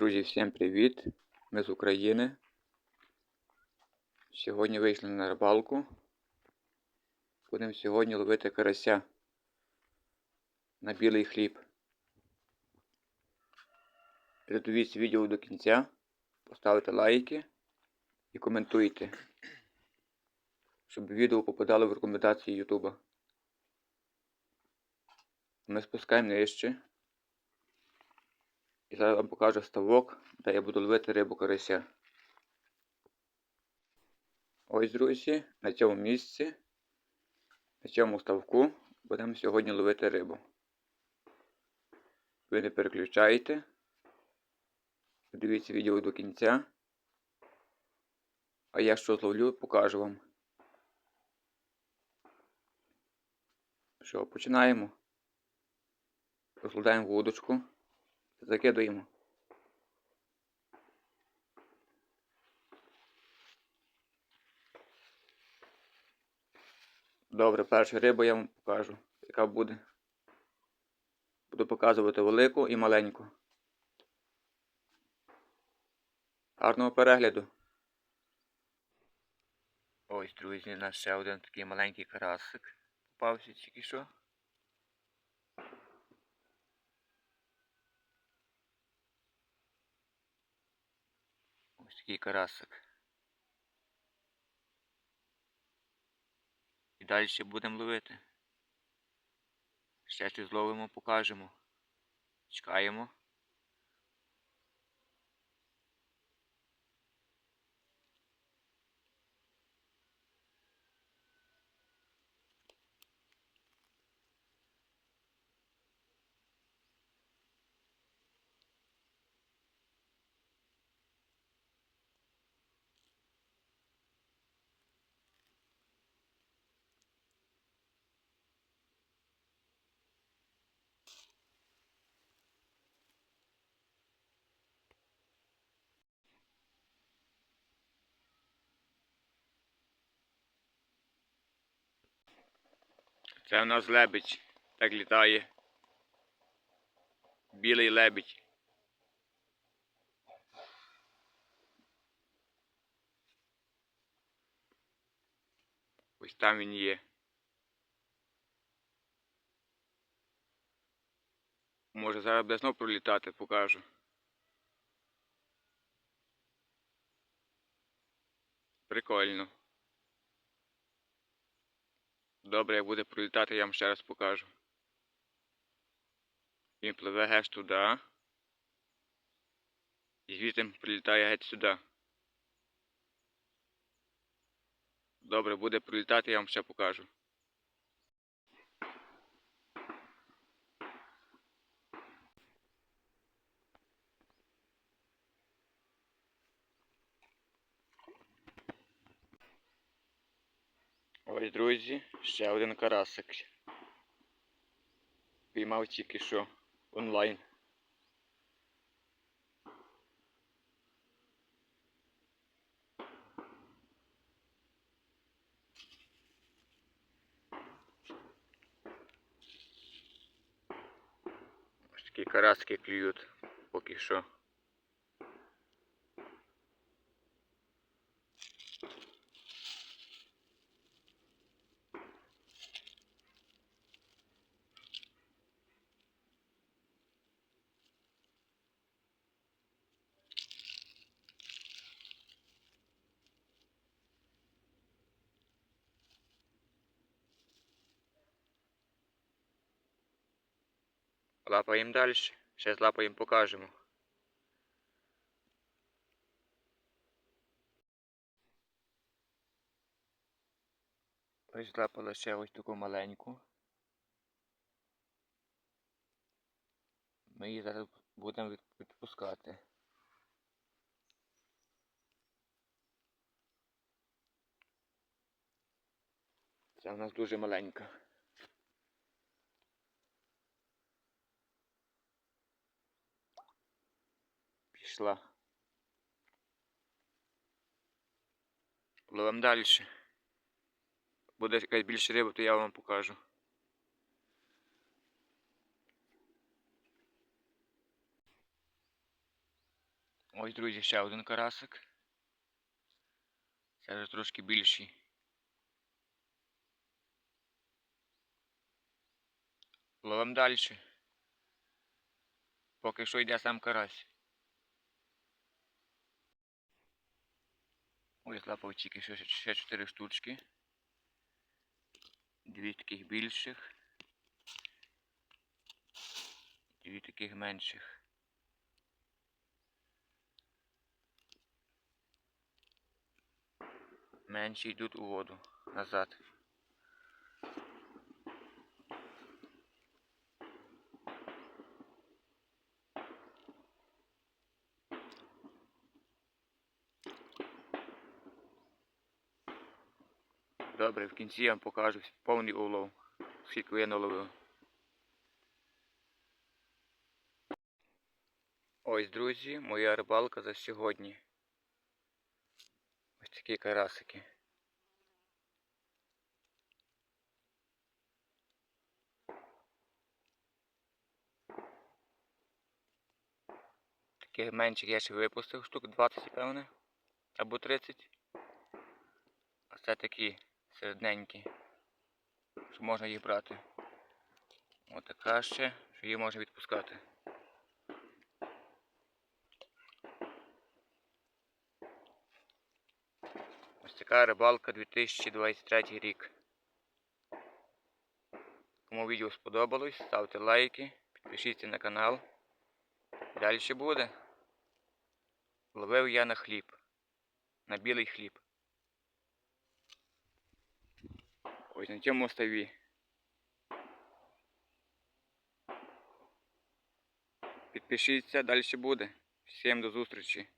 Друзі, всім привіт! Ми з України. Сьогодні вийшли на рибалку. Будемо сьогодні ловити карася на білий хліб. Придивіться відео до кінця, поставте лайки і коментуйте, щоб відео попадало в рекомендації Ютуба. Ми спускаємо нижче. І зараз вам покажу ставок, де я буду ловити рибу карася. Ось, друзі, на цьому місці, на цьому ставку будемо сьогодні ловити рибу. Ви не переключайте. Дивіться відео до кінця. А я що зловлю, покажу вам. Що, починаємо. Розкладаємо вудочку. Закидуємо. Добре, першу рибу я вам покажу, яка буде. Буду показувати велику і маленьку. Гарного перегляду. Ось, друзі, у нас ще один такий маленький карасик попався тільки що. Ось такий карасик. І далі ще будемо ловити. Ще щось зловимо, покажемо. Чекаємо. Це у нас лебедь. Так літає. Білий лебедь. Ось там він є. Може зараз буде знов пролітати, покажу. Прикольно. Добре, як буде пролітати, я вам ще раз покажу. Він пливе геть туди. І звідти прилітає геть сюди. Добре, буде прилітати, я вам ще покажу. Ось, друзі, ще один карасик. Піймав тільки що онлайн. Ось такі караски клюють поки що. Лапаємо далі. Ще лапаємо покажемо. Ось злапали ще ось таку маленьку. Ми її зараз будемо відпускати. Це в нас дуже маленька. Пішла. Ловимо далі. Буде якась більше риба, то я вам покажу. Ось, друзі, ще один карасик. Це вже трошки більший. Ловим далі. Поки що йде сам карась. Ось лапав тільки ще, ще 4 штучки. Дві таких більших. Дві таких менших. Менші йдуть у воду назад. Добре, в кінці я вам покажу повний улов, скільки я наловив. Ось, друзі, моя рибалка за сьогодні. Ось такі карасики. Таких менших я ще випустив, штук 20, певне, або 30. А це такі середненькі, що можна їх брати. Отака ще, що її можна відпускати. Ось така рибалка 2023 рік. Кому відео сподобалось, ставте лайки, підпишіться на канал. Далі буде. Ловив я на хліб. На білий хліб. Ось на цьому ставі. Підпишіться, далі буде. Всім до зустрічі.